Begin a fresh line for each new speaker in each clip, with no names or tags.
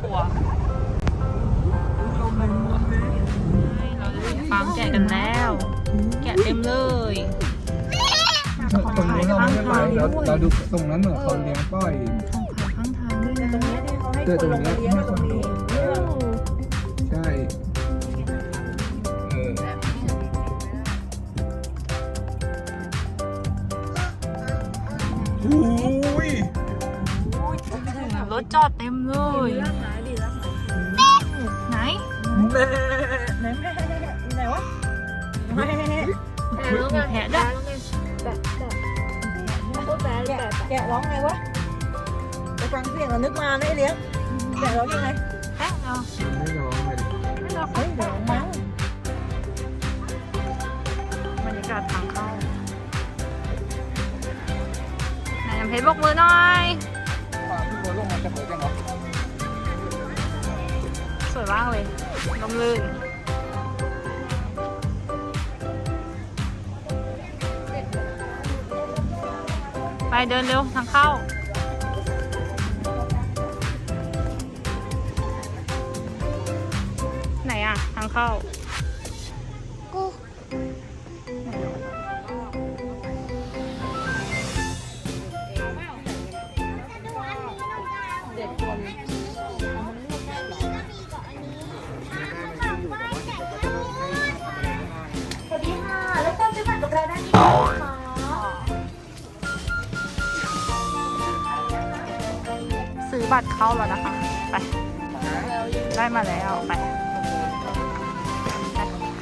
ครัวเราจะถึงฟาร์มแกะกันแล้ว แกะเต็มเลย
ตรงนู้นเราไม่ได้ไปเราเราดูตรงนั้นเหมือนเขาเลี้ยงก้อย
ของขายข้างทางด้วย
แต่
นะ
ตรงนี้ที่เขาให้คนลงมาเลี้ยงกันตรงนี้
ถจอดเต็มเลย
ดีรักไหนดีรักไหน
ไหน
แม่
ไหนแม่ไหนวะแม่
มีแพะด้วย
แบบแบบพูดแบบแบบแกะร้องไงวะไปฟังเสียงแล้วนึกมาไม่เลี้ยงแกะร้องยังไง
แพะเอา
ไม่ร้องเลย
ไม่รอ
เฮ้ยร้องมั้ง
บรรยากาศทางเข้าไหนน้ำเพชรบอกมือหน่อย
มา
กเลยลมลื่นไปเดินเร็วทางเข้า ไหนอะทางเข้า
บัตรเข้า
แล้วนะคะ ไป ได้มาแล้วไป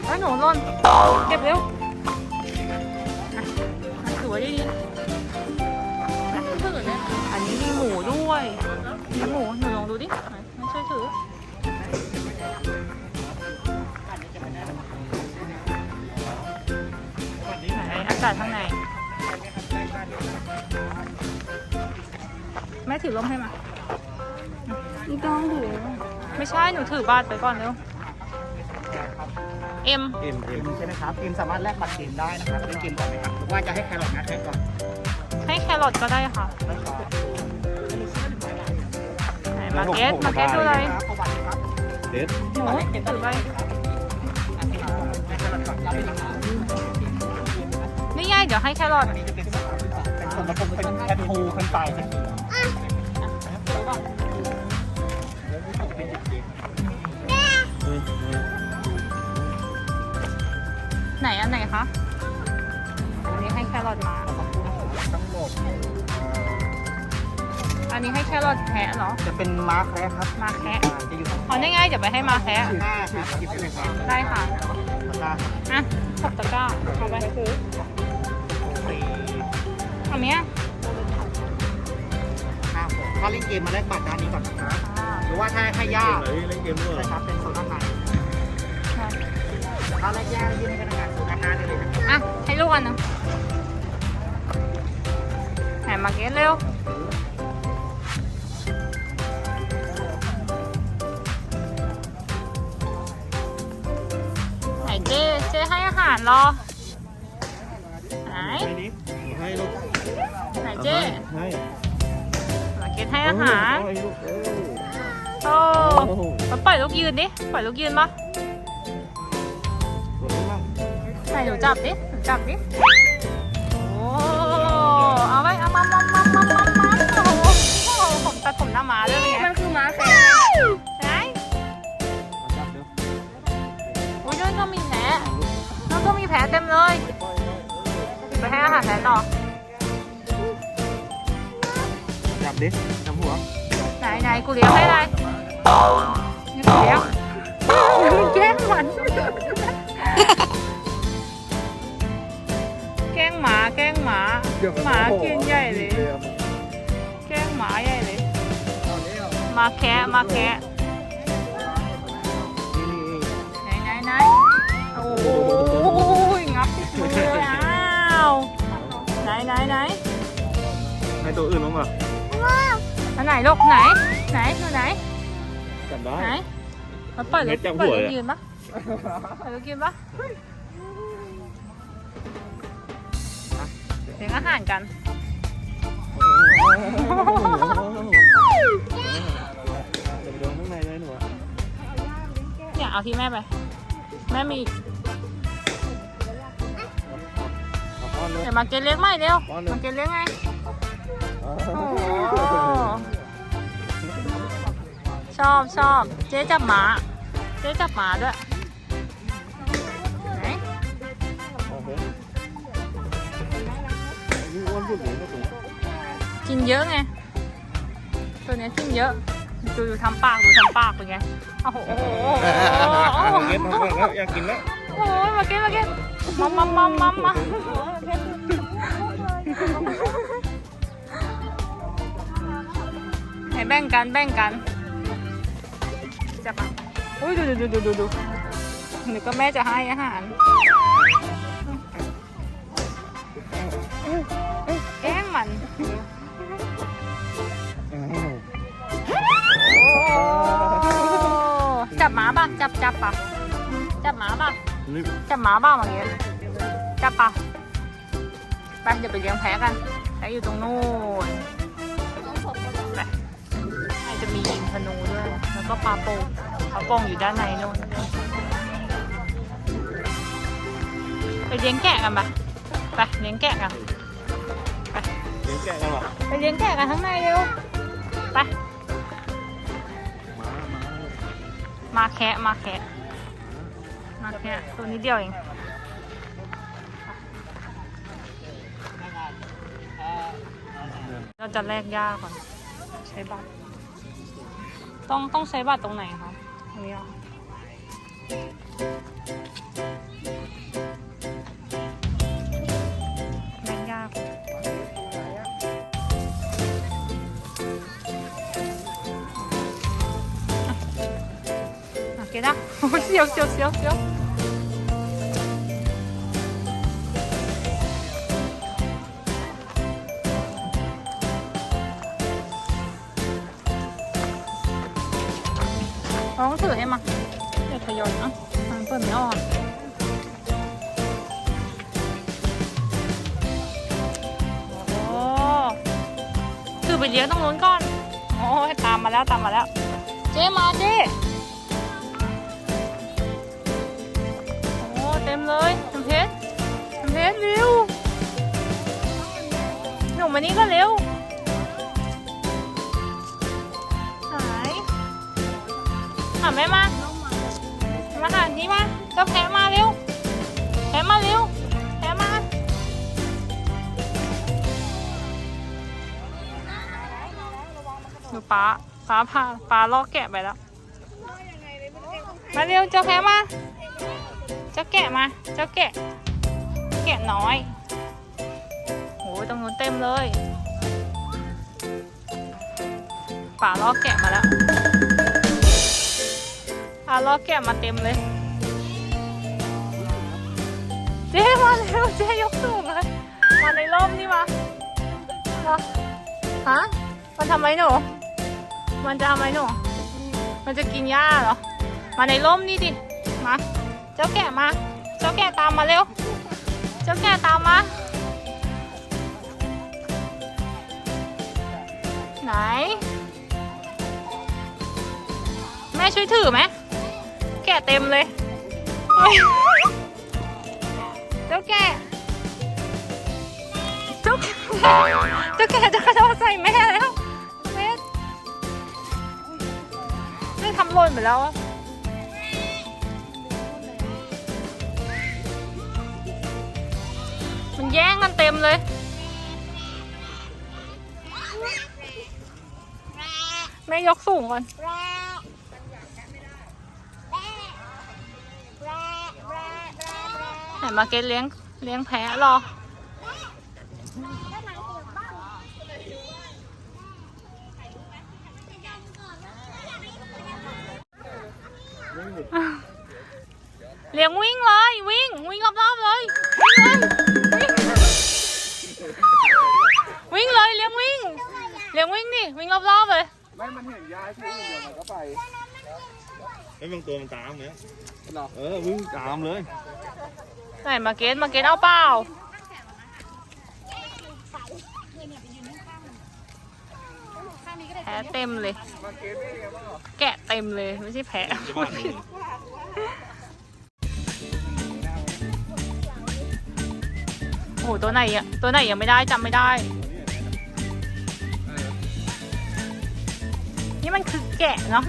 ไปหนูล่นเก็บเร็วอะอะถือไว้ดีอะอันนี้มีหมูด้วยมีหมูหนูลองดูดิไหนไม่ช่วยถือไหนอากาศข้างในแม่ถือร่มให้มา
ไม่ต้องถือ
ไม่ใช่หนูถือบัตรไปก่อนเร็วเอ็ม
เกมเกมใช่ไหมครับเกมสามารถแลกบัตรเกมได้นะครับเล่นเกมก่อนไหมครับหรือว่าจะให้แครอทนะแครก่อน
ให้แครอทก็ได้ค่ะ
ได้ครับ
ไหนมาเก็ตมาเก็ตดูอะไร
ครับเข้าบัตรครับ
หนูถือไป
ให้แครอทก่อนรับไปครับ
นี่ไงเดี๋ยวให้แครอท
อันนี้จะเป็นเป็นส่วนผสมเป็นแอนทู เป็นปลายสักที
ไหนอันไหนคะ อันนี้ให้แครอทมา
ทั้งหมด
อันนี้ให้แครอทแพะเหรอ
จะเป็นมาร์คแคร์ครับ
มาแคะ
อ่าจะอยู่ตรง
อ๋อนี่ไงเดี๋ยวไปให้มาแคะ
ห้าครับหยิบไปเลยครับ
ได้ค่ะ
ตะกร้า
อะหกตะกร้าเอาไป
สี่
เอาเนี้ย
ห้าหกถ้าเล่นเกมมาแลกบัตรด้านนี้ก่อนนะครับ
อ่า
หรือว่าถ้าให้ย่า
เล่นเกมด้วย
ใช่ครับเป็นโซนด้านในถ้าแลกย่ายื่นให้พนักงานโซนด้านหน้าได้เลยนะครับ
อะให้ลูกอันหนึงไหนมาเก็ตเร็วไหนเจ๊เจ๊ให้อาหารรอไหน
ให้ลูก
ไหนเจ๊
ให้
มาเก็ตให้อาหาร
ให้ลูกเออ
โอ้มาปล่อยลูกยืนดิ ปล่อยลูกยืน
มา
ไหนหนูจับดิ หนูจับดิ โอ้ เอาไว้ เอามามามามามามาโอ้โหผมตัดผมหน้าม้าด้วยเป็นไง
มันคือม้าแฝด
ไหน
จับเดี๋ยว
โอ้ยนั่นก็มีแผลนั่นก็มีแผลเต็มเลย ไปให้อาหารแผลต่อ
จับดิจับหัว
ไหนไหนกูเลี้ยงให้อะไรนี่กูเลี้ย งมึงแกล้งมันแกล้งหมาแกล้งหมาหมากินใหญ่เลยแกล้งหมาให ญ่เลยมาแคะมาแคะไหนไหนไหนโอ้ยงับที่มือเลยอ้าวไหนไหนไหน
ให้ตัวอื่นลงมา
อันไหนลูกไหนไหนดูไหน
จับได้
ไหนมาปล่อยลู
เม็
ก
ดจัง
ปล่อย
หัว
ลู
เลย
กยืนปะปล่อยลูกยืนปะเลี้ยงอาหารกัน
เดี๋ยวไปดูข้างใน
ที่แม่ไป แม่มี
เอาป้อนเลย
เดี๋ยวมาเก็ตเลี้ยงใหม่เร็ว
ป้อนเลย
มาเก็ตเลี้ยงไง
โอ้
โอ้โห ชอบชอบเจ๊จับหมาเจ๊จับหมาด้วยไหน
โอเคนี่อ้วนเยนะตัว
กินเยอะไง ตัวเนี้ยกินเยอะ ดูดูทำปากดูทำปากเป็นไงโอ้โหโอ้โหโอ้โห
เก็บมาแล้วอยากกินแล้ว
โอ้โหมาเก็ตมาเก็ตมัมมัมมัมมัมมัมให้แบ่งกันแบ่งกัน จับมาอุ้ยดูดูดูดูดูดูหนูก็แม่จะให้อาหารแกล้งมัน
อ้าว
จับหมาป่ะจับจับป่ะจับหมาป่ะ
นี่
จับหมาป่ะอย่างเงี้ยจับป่ะไปเดี๋ยวไปเลี้ยงแพะกันแพะอยู่ตรงนู้น ปลาโป่งปลาโป่งอยู่ด้านในนู้นไปเลี้ยงแกะกันปะไปเลี้ยงแกะกัน
เลี้ยงแกะกันเหรอ
ไปเลี้ยงแกะกันข้างในเร็วไป
มามา
มาแคะมาแคะมาแคะตัวนี้เดียวเองเราจะแลกยาก่อน ใช้บัตร ต้องต้องใช้บัตรตรงไหนคะตรงนี้เหรอแลกยากโอเคนะโอ้ยเสียวเสียวเสียวเสียว ไปเลี้ยงตรงนู้นก่อน โอ้ยตามมาแล้วตามมาแล้ว เจ๊มาเจ๊โอ้เต็มเลยน้ำเพชรน้ำเพชรเร็วหนูมานี่ก็เร็วไหนหาแม่มามาหานี่มาเจ้าแพะมาเร็วแพะมาเร็ว ป้าป้าพาป้าลอกแกะไปแล้ว มาเร็วเจ้าแพะมา เจ้าแกะมา เจ้าแกะ แกะน้อยโอ้ยตรงนู้นเต็มเลยป่าลอกแกะมาแล้วป่าลอกแกะมาเต็มเลย เจ๊มาเร็วเจ๊ยกสูงเลยมาในร่มนี่มาฮะมันทำไมหนู มันจะทำไมหนู มันจะกินหญ้าเหรอ มาในร่มนี่ดิ มา เจ้าแกะมา เจ้าแกะตามมาเร็ว เจ้าแกะตามมา ไหน แม่ช่วยถือไหม แกะเต็มเลยเฮ้ยเจ้าแกะเจ้าแกะเจ้าแกะจะกระโดดใส่แม่แล้ว ทำหล่นไปแล้วมันแย่งกันเต็มเลย แม่ยกสูงก่อน ไหนมาเก็ตเลี้ยงเลี้ยงแพะรอ เลี้ยงวิ่งเลย วิ่ง วิ่งรอบๆเลยวิ่งเลย วิ่งเลย เลี้ยงวิ่ง เลี้ยงวิ่งดิวิ่งรอบๆเลย
ไม่ มันเห็นยายที่อื่นเดี๋ยวมันก็ไป
ไอ้บางตัวมันตามเนี่ย
หรอ
เออวิ่งตามเลย
ไหนมาเกตมาเกตเอาเปล่าแผล เต็มเลย แกะเต็มเลยไม่ใช่แผล
จะ
โอ้โหตัวไหนอะตัวไหนยังไม่ได้จำไม่ได้ นี่มันคือแกะเนาะ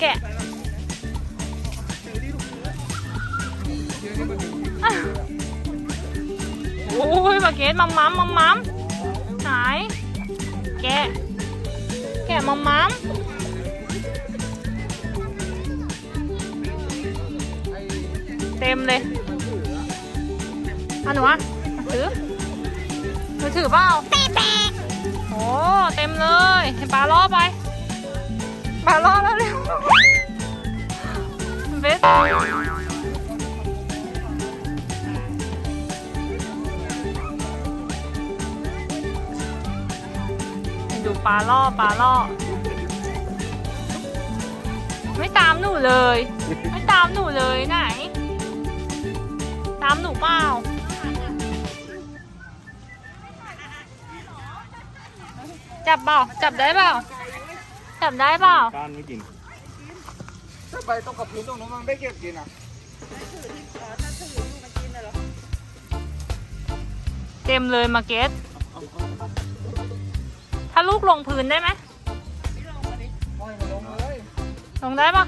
แกะโอ้ยมาเกตมัมมัมมัมมัมไหนแกะ แกะมัมมัมเต็มเลยอันหนูอะถือหนูถือเปล่าโอ้เต็มเลยให้ปลาล่อไปปลาล่อแล้วเร็วเบส ดูปลาล่อปลาล่อ ไม่ตามหนูเลย ไม่ตามหนูเลยไหน ตามหนูเปล่าจับเปล่าจับได้เปล่าจับได้เปล่า
ก้านไม่กิน
ถ้าไปตรงกับพื้นตรงนู้นมันไม่เก็บกินอะ
เต็มเลยมาเก็ต ถ้าลูกลงพื้นได้ไหม
ลงเลย
ลงได้ปะ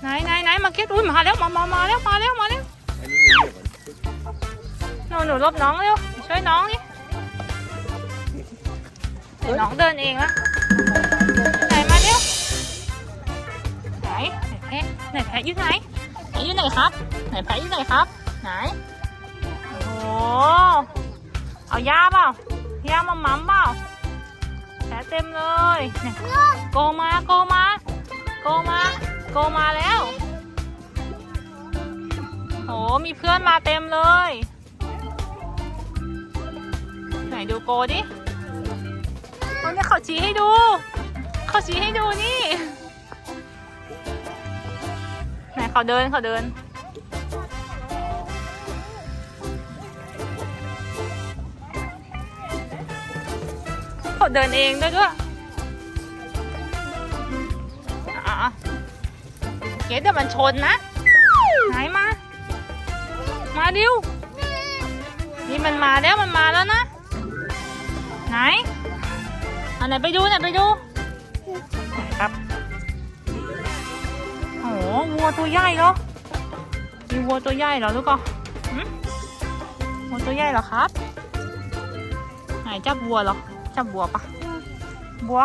ไหนไหนไหนมาเก็ตอุ้ยมาแล้วมามามาแล้วมาแล้วมาแล้ว
อันนี้เรียบอะ
หนูหนูหลบน้องเร็วช่วยน้องดิเดี๋ยวน้องเดินเองละไหนมาเร็วไหนไหนแพะไหนแพะอยู่ไหนไหนอยู่ไหนครับ ไหนแพะอยู่ไหนครับ ไหนโอ้โหเอายาเปล่า ยามาหมั่มเปล่าแผลเต็มเลยเนี่ยโกมาโกมาโกมาโกมาแล้วโอ้มีเพื่อนมาเต็มเลย ไหนดูโกดิโอ้เนี่ยเขาชี้ให้ดู เขาชี้ให้ดูนี่ ไหนเขาเดินเขาเดิน เขาเดินเองด้วยด้วยอะๆเกดเดี๋ยวมันชนนะไหนมา มาดิว นี่มันมาแล้วมันมาแล้วนะ ไหนอันไหนไปดูไหนไปดูครับโอ้โหวัวตัวใหญ่เหรอมีวัวตัวใหญ่เหรอลูกก็วัวตัวใหญ่เหรอครับ ไหนจับวัวเหรอ จับวัวปะวัว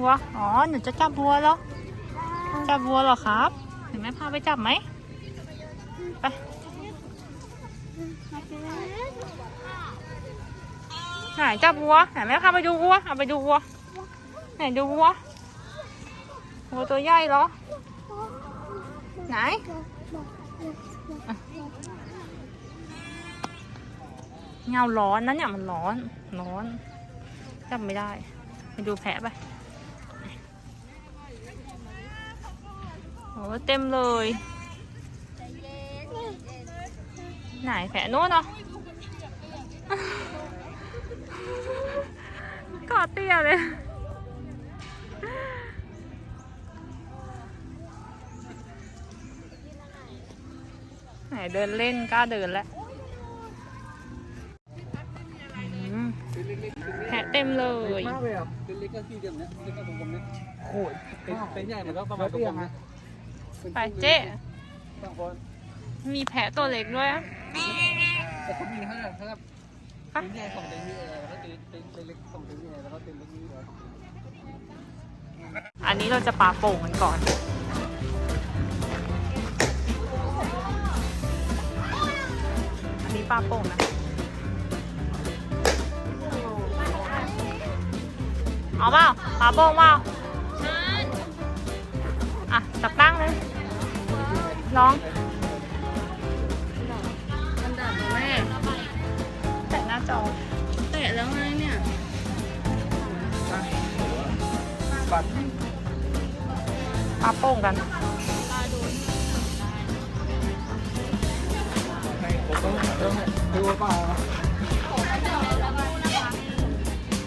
วัว อ๋อ หนูจะจับวัวเหรอ จับวัวเหรอครับเห็นไหมพาไปจับไหม ไปไหนจับวัวไหนแม่พาไปดูวัวเอาไปดูวัว ไหนดูวัว วัวตัวใหญ่เหรอ ไหนเงาร้อนนะเนี่ยมันร้อน ร้อน จับไม่ได้ไปดูแผลไปโอ้เต็มเลย ไหนแผลโน้นเนาะกอดเตี้ยเลยไหนเดินเล่นกล้าเดินแล้ว เต็มเลย
มากเลยอะ
เป็นเล็กก็ที่เดิมเนี่ยเล็กก็ตรงผมเนี่ยโอ้ยเป็นเป็นใหญ่มันก็ประมาณตรงผมเนี่ย
ไปเจ๊
บางคน
มีแผลตัวเล็กด้วยอะ
แต่เขามีห้าถ้าเป็นใหญ่สองเต็มนี่เออแล้วก็เป็นเป็นเล็กสองเต็มนี่แล้วก็เป็นเล็กนี่เออ
อันนี้เราจะปาโป่งกันก่อนอันนี้ปลาโป่งนะ เอาเปล่าปลาโป่งเปล่าอะจับตั้งเลยลองมันดับแม่แตะหน้าจอแตะแล้วไงเนี่ย
บัตร
ปลาโป่งกัน
ต้องต้องดูเปล่า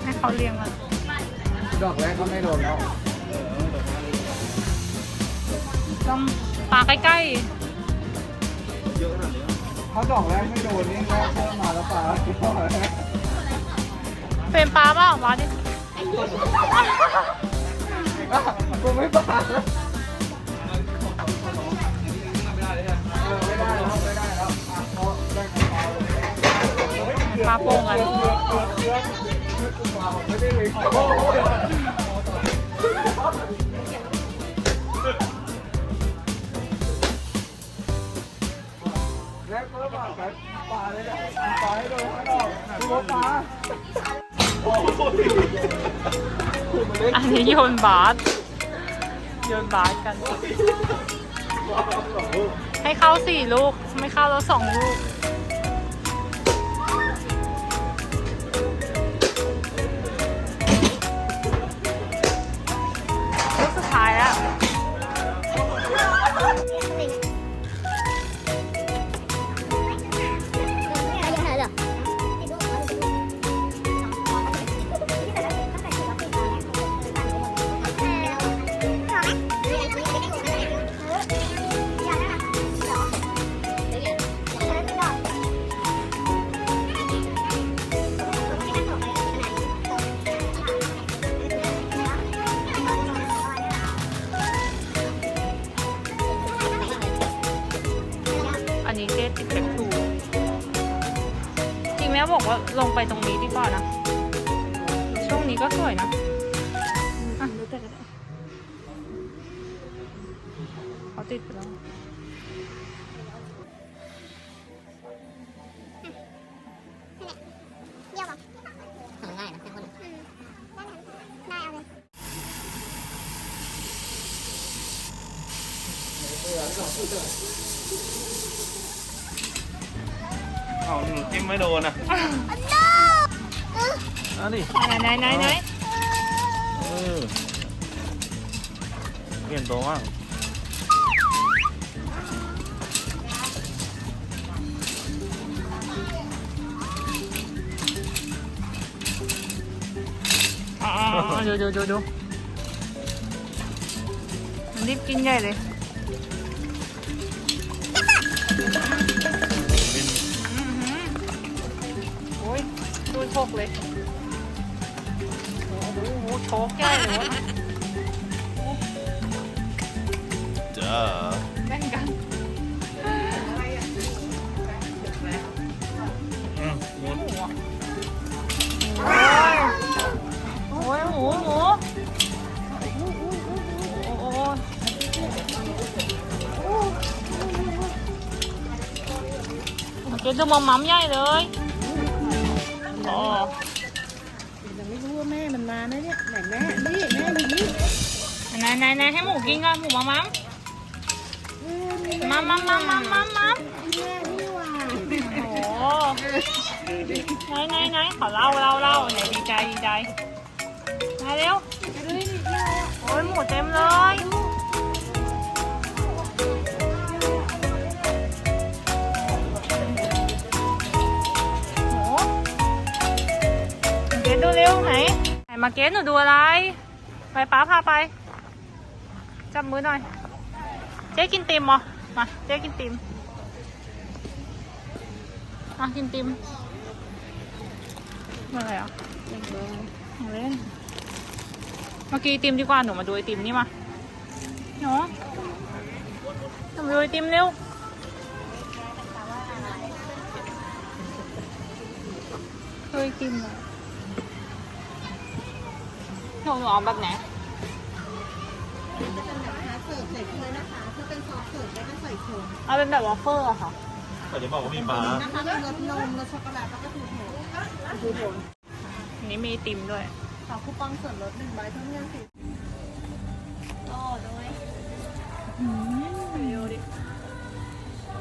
ให้เขาเลี้ยงมา
ดอกแรกก็ไม่โดนแล้ว
ลองปลาใกล้
เขาดอกแรกไม่โดนนี่แรกเพิ่มมาแล้วปลา
ๆ เป็นปลาเปล่าปลาดิ
กูไม่ปลาไม่ได้แล้วไม่ได้แล้วอะเขาได้ของเรา
ปลาโป่งอะไร
เแล้วก็ปาดปาเลยนะปาให้โดนข้างนอกดูรถา
อันนี้โยนบาสโยนบาสกัน ให้เข้าสี่ลูก ไม่เข้าแล้วสองลูก ลงไปตรงนี้ดีกว่านะ ช่วงนี้ก็สวยนะ อะดูแต่ก็ได้เขาติดไปแล้ว
เอาหนูจิ้มไม่โดนอะเอาดิ
ไหนไหนไหนไหน
เออเปลี่ยนตัวว่าง
อ๋ออ๋ออ๋อดูดูดูดูมันรีบกินใหญ่เลย ดูโชกเลยโอ้โหโอ้โหโชกใหญ่เลยวะ
จ้า
แบ่งกัน
อืมหมุน
โอ้ยโอ้ยหมูหมูโอ้โหโอเคดูมอมมัมใหญ่เลยอ๋อ
ยังไม่รู้ว่าแม่มันมานะเนี่ยไหนแม่นี่แม่อยู่นี่
ไหนไหนไหนให้หมูกินก่อนหมูมามั้มามามามามามา
แมโอ้
โหไหนไหนไหนขอเล่าเล่าเล่าไหนดีใจดีใจมาเร็วโอ้ยหมูเต็มเลย กดดูเร็วไหนไหนมาเกดหนูดูอะไร ไปป้าพาไป จับมือหน่อย เจ๊กินติมเหรอ มา เจ๊กินติมมากินติมอะไรอะของเล่น เมื่อกี้ไอติมดีกว่าหนูมาดูไอติมนี่มาหนูหนูมาดูไอติมเร็วเคยกินเห รอหนูหนูเอาแบบไหน
เสิร์ฟใส่ถ้วยนะคะ ถ้าเป็นซอสเสิร์ฟแล้วก็ใส่โคน
เอาเป็นแบบวอฟเฟิลอะค่ะ
แต่จะบอกว่ามีปลา
นะคะมีรสนมรสช็อกโกแลตแล้วก็ทูโทนทูโทน
อันนี้มีติมด้วย
ขอคูปองส่วนลดหนึ่งใบเพิ่มเงินสิ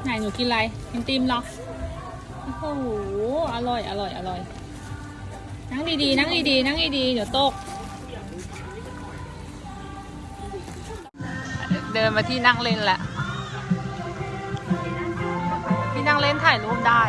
ไหนหนูกินอะไรกินติมเหรอโอ้โหอร่อยอร่อยอร่อยนั่งดีๆ นั่งดีๆ นั่งดีๆ เดี๋ยวตก เดินมาที่นั่งเล่นแหละ ที่นั่งเล่นถ่ายรูปได้